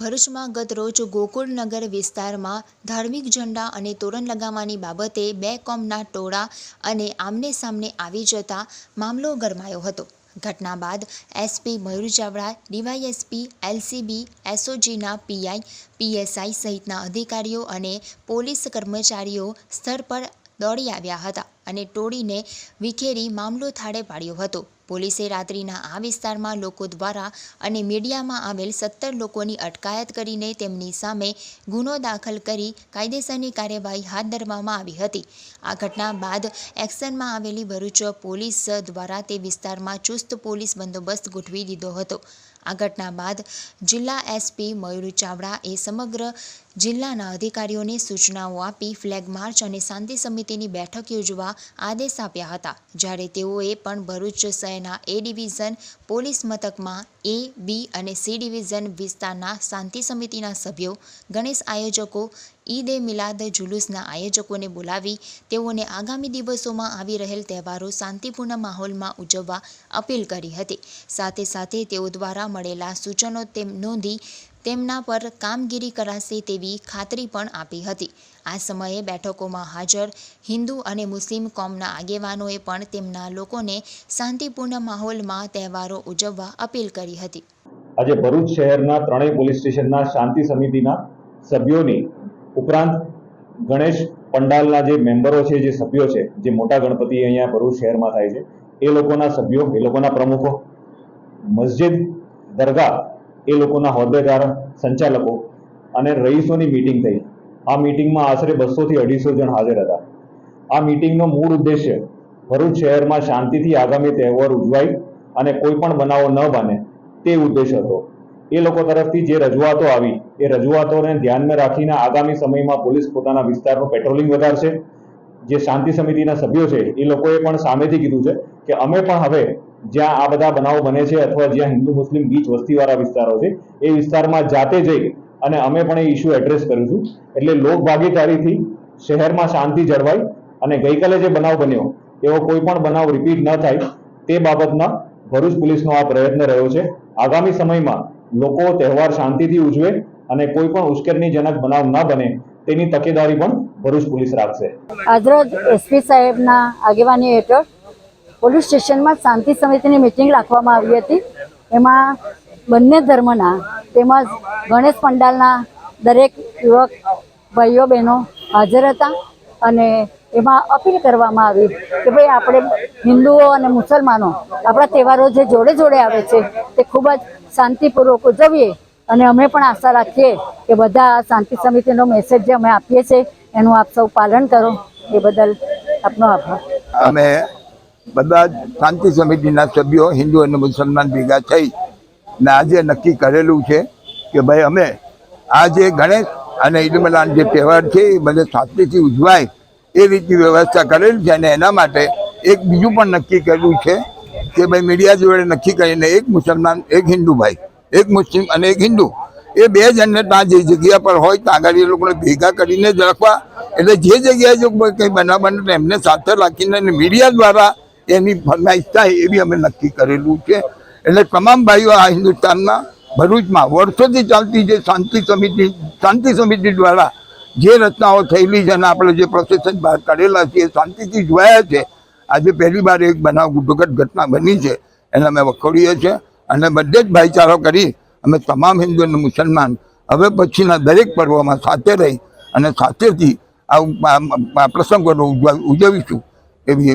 ભરૂચમાં ગત રોજ ગોકુળનગર વિસ્તારમાં ધાર્મિક ઝંડા અને તોરણ લગાવવાની બાબતે બે કોમના ટોળા અને આમને સામને આવી જતા મામલો ગરમાયો હતો. ઘટના બાદ SP Mayur Chavda, DYSP, LCB, એસઓજીના PI, PSI સહિતના અધિકારીઓ અને પોલીસ કર્મચારીઓ સ્થળ પર દોડી આવ્યા હતા અને ટોળીને વિખેરી મામલો થાળે પાડ્યો હતો. પોલીસે રાત્રિના આ વિસ્તારમાં લોકો દ્વારા અને મીડિયામાં આવેલ સત્તર લોકોની અટકાયત કરીને તેમની સામે ગુનો દાખલ કરી કાયદેસરની કાર્યવાહી હાથ ધરવામાં આવી હતી. આ ઘટના બાદ એક્શનમાં આવેલી ભરૂચ પોલીસ દ્વારા તે વિસ્તારમાં ચુસ્ત પોલીસ બંદોબસ્ત ગોઠવી દીધો હતો. આ ઘટના બાદ જિલ્લા એસપી મયુર ચાવડાએ સમગ્ર જિલ્લાના અધિકારીઓને સૂચનાઓ આપી ફ્લેગ માર્ચ અને શાંતિ સમિતિની બેઠક યોજવા આદેશ આપ્યા હતા. જ્યારે તેઓએ પણ ભરૂચ શહેરના એ ડિવિઝન પોલીસ મથકમાં એ, બી અને સી ડિવિઝન વિસ્તારના શાંતિ સમિતિના સભ્યો, ગણેશ આયોજકો ઈદ એ મિલાદ જુલુસના આયોજકોને બોલાવી તેઓને આગામી દિવસોમાં આવી રહેલ તહેવારો શાંતિપૂર્ણ માહોલમાં ઉજવવા અપીલ કરી હતી. સાથે સાથે તેઓ દ્વારા મળેલા સૂચનો તેમ નોંધી તેમના પર કામગીરી કરાશે તેવી ખાતરી પણ આપી હતી. આ સમયે બેઠકોમાં હાજર હિન્દુ અને મુસ્લિમ કોમના આગેવાનોએ પણ તેમના લોકોને શાંતિપૂર્ણ માહોલમાં તહેવારો ઉજવવા અપીલ કરી હતી. આજે ભરૂચ શહેરના ત્રણેય પોલીસ સ્ટેશનના શાંતિ સમિતિના સભ્યોની ઉપરાંત ગણેશ પંડાલના જે મેમ્બરો છે, જે સભ્યો છે, જે મોટા ગણપતિ અહીંયા ભરૂચ શહેરમાં થાય છે, એ લોકોના સભ્યો, એ લોકોના પ્રમુખો, મસ્જિદ દરગાહ, એ લોકોના હોદ્દેદાર, સંચાલકો અને રહીશોની મિટિંગ થઈ. આ મિટિંગમાં આશરે બસોથી અઢીસો જણ હાજર હતા. આ મિટિંગનો મૂળ ઉદ્દેશ્ય ભરૂચ શહેરમાં શાંતિથી આગામી તહેવાર ઉજવાય અને કોઈ પણ બનાવો ન બને તે ઉદ્દેશ હતો. એ લોકો તરફથી જે રજૂઆતો આવી, એ રજૂઆતોને ધ્યાનમાં રાખીને આગામી સમયમાં પોલીસ પોતાના વિસ્તારનું પેટ્રોલિંગ વધારશે. જે શાંતિ સમિતિના સભ્યો છે, એ લોકોએ પણ સામેથી કીધું છે કે અમે પણ હવે જ્યાં આ બધા બનાવો બને છે અથવા જ્યાં હિન્દુ મુસ્લિમ બીચ વસ્તીવાળા વિસ્તારો છે, એ વિસ્તારમાં જાતે જઈ અને અમે પણ એ ઇસ્યુ એડ્રેસ કરીશું. એટલે લોક ભાગીદારીથી શહેરમાં શાંતિ જળવાય અને ગઈકાલે જે બનાવ બન્યો, એવો કોઈ પણ બનાવ રિપીટ ન થાય, તે બાબતમાં ભરૂચ પોલીસનો આ પ્રયત્ન રહ્યો છે. આગામી સમયમાં લોકો તહેવાર શાંતિથી ઉજવે અને કોઈ પણ ઉશ્કેરણીજનક બનાવ ન બને, તેની તકેદારી પણ ભરૂચ પોલીસ રાખશે. આજરોજ એસપી સાહેબના આગેવાની હેઠળ પોલીસ સ્ટેશનમાં શાંતિ સમિતિની મિટિંગ રાખવામાં આવી હતી. એમાં બંને ધર્મના તેમજ ગણેશ પંડાલના દરેક યુવક ભાઈઓ બહેનો હાજર હતા. અને એમાં અપીલ કરવામાં આવી કે ભાઈ આપણે હિન્દુઓ અને મુસલમાનો આપણા તહેવારો જે જોડે જોડે આવે છે, તે ખૂબ જ શાંતિપૂર્વક ઉજવીએ અને અમે પણ આશા રાખીએ કે બધા શાંતિ સમિતિનો મેસેજ જે અમે આપીએ છીએ, એનું આપ સૌ પાલન કરો. એ બદલ આપનો આભાર. અમે બધા શાંતિ સમિતિના સભ્યો, હિન્દુ અને મુસલમાન ભેગા થઈ ને આજે નક્કી કરેલું છે કે ભાઈ અમે આજે ગણેશ અને ઈદમલાન જે તહેવાર છે, એ બધે શાંતિથી ઉજવાય એ રીતની વ્યવસ્થા કરેલી છે અને એના માટે એક બીજું પણ નક્કી કર્યું છે કે ભાઈ મીડિયા જોડે નક્કી કરીને એક મુસલમાન, એક હિન્દુ ભાઈ, એક મુસ્લિમ અને એક હિન્દુ, એ બે જણને ત્યાં જે જગ્યા પર હોય ત્યાં આગળ એ લોકોને ભેગા કરીને જ રાખવા. એટલે જે જગ્યાએ જો કંઈ બનાવ બને એમને સાથે રાખીને અને મીડિયા દ્વારા એની ફરમાઈશ થાય એવી અમે નક્કી કરેલું છે. એટલે તમામ ભાઈઓ આ હિન્દુસ્તાનના ભરૂચમાં વર્ષોથી ચાલતી જે શાંતિ સમિતિ શાંતિ સમિતિ દ્વારા જે રચનાઓ થયેલી છે અને આપણે જે પ્રોસેસન બહાર કાઢેલા છે એ શાંતિથી જોયા છે. આજે પહેલી વાર એક બનાવ દુઃખદ ઘટના બની છે, એને અમે વખોડીએ છીએ અને બધે જ ભાઈચારો કરી અમે તમામ હિન્દુ અને મુસલમાન હવે પછીના દરેક પર્વમાં સાથે રહી અને સાથેથી આ પ્રસંગોનો ઉજવીશું એવી